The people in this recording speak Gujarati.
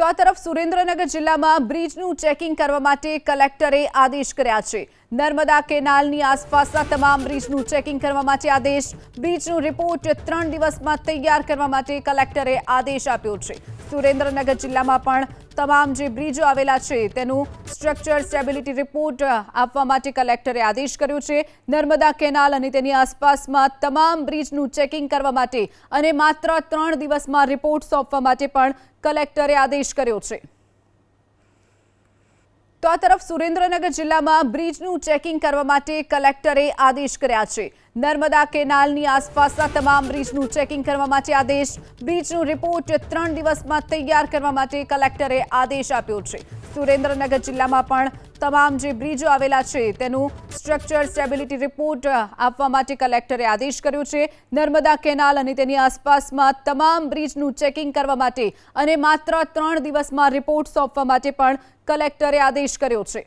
તો આ તરફ સુરેન્દ્રનગર જિલ્લામાં બ્રિજનું ચેકિંગ કરવા માટે કલેક્ટરે આદેશ કર્યા છે. નર્મદા કેનાલની આસપાસના તમામ બ્રિજનું ચેકિંગ કરવા માટે આદેશ. બ્રિજનું રિપોર્ટ ત્રણ દિવસમાં તૈયાર કરવા માટે કલેક્ટરે આદેશ આપ્યો છે. સુરેન્દ્રનગર જિલ્લામાં પણ તમામ જે બ્રિજો આવેલા છે, તેનું સ્ટ્રક્ચર સ્ટેબિલિટી રિપોર્ટ આપવા માટે કલેક્ટરે આદેશ કર્યો છે. નર્મદા કેનાલ અને તેની આસપાસમાં તમામ બ્રિજનું ચેકિંગ કરવા માટે અને માત્ર ત્રણ દિવસમાં રિપોર્ટ સોંપવા માટે પણ કલેક્ટરે આદેશ કર્યો છે. તો આ તરફ સુરેન્દ્રનગર જિલ્લામાં બ્રિજનું ચેકિંગ કરવા માટે કલેક્ટરે આદેશ કર્યા છે. નર્મદા કેનાલની આસપાસના તમામ બ્રિજનું ચેકિંગ કરવા માટે આદેશ. બ્રિજનું રિપોર્ટ ત્રણ દિવસમાં તૈયાર કરવા માટે કલેક્ટરે આદેશ આપ્યો છે. સુરેન્દ્રનગર જિલ્લામાં પણ તમામ જે બ્રિજો આવેલા છે, તેનું સ્ટ્રક્ચર સ્ટેબિલિટી રિપોર્ટ આપવા માટે કલેક્ટરે આદેશ કર્યો છે. નર્મદા કેનાલ અને તેની આસપાસમાં તમામ બ્રિજનું ચેકિંગ કરવા માટે અને માત્ર ત્રણ દિવસમાં રિપોર્ટ સોંપવા માટે પણ કલેક્ટરે આદેશ કર્યો છે.